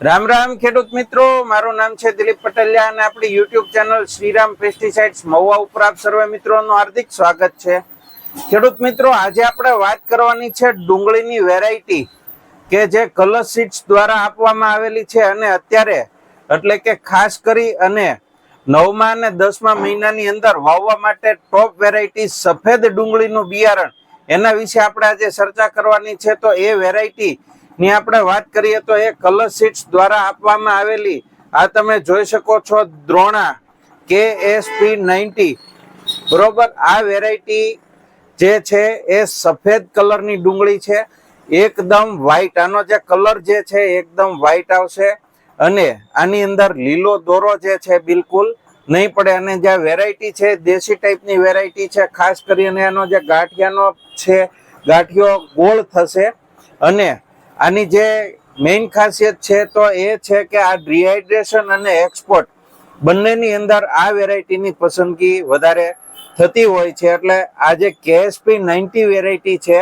રામ રામ ખેડૂત મિત્રો, મારું નામ છે દિલીપ પટેલિયા અને આપણી YouTube channel Shriram pesticides Mahuva ઉપર આપ સર્વે મિત્રોનું હાર્દિક સ્વાગત છે. ખેડૂત મિત્રો, આજે આપણે વાત કરવાની છે ડુંગળીની વેરાયટી કે જે કલર સીડ્સ દ્વારા આપવામાં આવેલી છે અને અત્યારે એટલે કે ખાસ કરી અને નવમા અને દસમા મહિનાની અંદર વાવવા માટે ટોપ વેરાયટી સફેદ ડુંગળીનું બિયારણ એના વિશે આપણે આજે ચર્ચા કરવાની છે. તો એ વેરાયટી ની આપણે વાત કરીએ તો એ કલર શીટ્સ દ્વારા આપવામાં આવેલી, આ તમે જોઈ શકો છો દ્રોણા કે એસપી નાઇન્ટી. બરોબર? આ વેરાયટી જે છે એ સફેદ કલરની ડુંગળી છે. એકદમ વ્હાઈટ આનો જે કલર જે છે એકદમ વ્હાઈટ આવશે. અને આની અંદર લીલો દોરો જે છે બિલકુલ નહીં પડે. અને જે વેરાયટી છે, દેશી ટાઈપની વેરાયટી છે, ખાસ કરીને એનો જે ગાંઠિયાનો છે, ગાંઠિયો ગોળ થશે. અને આની જે મેઇન ખાસિયત છે તો એ છે કે આ ડિહાઇડ્રેશન અને એક્સપોર્ટ બંનેની અંદર આ વેરાયટીની પસંદગી વધારે થતી હોય છે. એટલે આ જે કેએસપી નાઇન્ટી વેરાયટી છે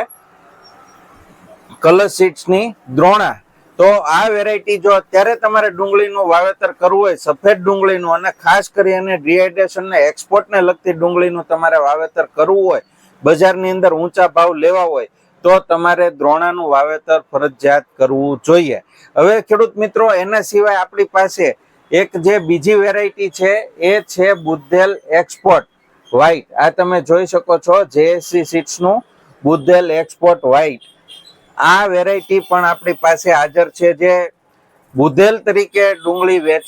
કલર સીડ્સની દ્રોણા, તો આ વેરાયટી જો અત્યારે તમારે ડુંગળીનું વાવેતર કરવું હોય, સફેદ ડુંગળીનું અને ખાસ કરીને ડિહાઇડ્રેશન ને એક્સપોર્ટને લગતી ડુંગળીનું તમારે વાવેતર કરવું હોય, બજારની અંદર ઊંચા ભાવ લેવા હોય તો તમારે દ્રોણાનું વાવેતર ફરજિયાત કરવું જોઈએ. હવે ખેડૂત મિત્રો, એના સિવાય આપણી પાસે એક જે બીજી વેરાયટી છે, એ છે બુદ્ધેલ એક્સપોર્ટ વ્હાઈટ આ તમે જોઈ શકો છો જેએસસી સીટ્સનું બુદ્ધેલ એક્સપોર્ટ વ્હાઈટ આ વેરાયટી પણ આપણી પાસે હાજર છે જે બુધેલ તરીકે ડુંગળી વેચ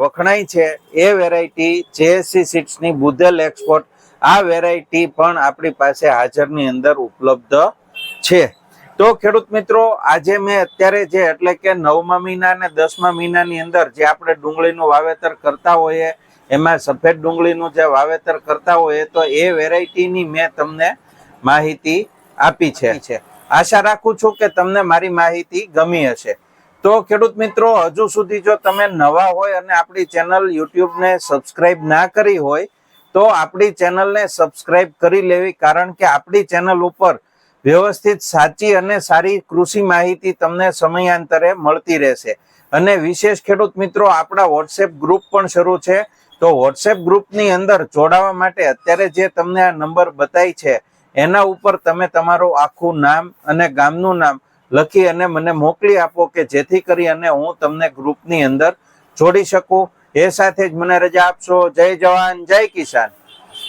વખણાય છે. એ વેરાયટી જેએસસી સીટ્સની બુધેલ એક્સપોર્ટ આ વેરાયટી પણ આપણી પાસે હાજરની અંદર ઉપલબ્ધ છે. તો ખેડૂત મિત્રો, આજે મેં અત્યારે જે એટલે કે નવમા મહિના અને દસમા મહિનાની અંદર જે આપણે ડુંગળીનું વાવેતર કરતા હોઈએ, એમાં સફેદ ડુંગળીનું જે વાવેતર કરતા હોઈએ, તો એ વેરાયટીની મેં તમને માહિતી આપી છે. આશા રાખું છું કે તમને મારી માહિતી ગમી હશે. તો ખેડૂત મિત્રો, હજુ સુધી જો તમે નવા હોય અને આપણી ચેનલ યુટ્યુબને સબસ્ક્રાઇબ ના કરી હોય, તો આપણી ચેનલને સબસ્ક્રાઇબ કરી લેવી, કારણ કે આપણી ચેનલ ઉપર વ્યવસ્થિત, સાચી અને સારી કૃષિ માહિતી તમને સમયાંતરે મળતી રહેશે. અને વિશેષ ખેડૂત મિત્રો, આપણા વોટ્સએપ ગ્રુપ પણ શરૂ છે. તો વોટ્સએપ ગ્રુપની અંદર જોડાવા માટે અત્યારે જે તમને આ નંબર બતાય છે, એના ઉપર તમે તમારું આખું નામ અને ગામનું નામ લખી અને મને મોકલી આપો કે જેથી કરી અને હું તમને ગ્રુપની અંદર જોડી શકું. એ સાથે જ મને રજા આપશો. જય જવાન, જય કિસાન.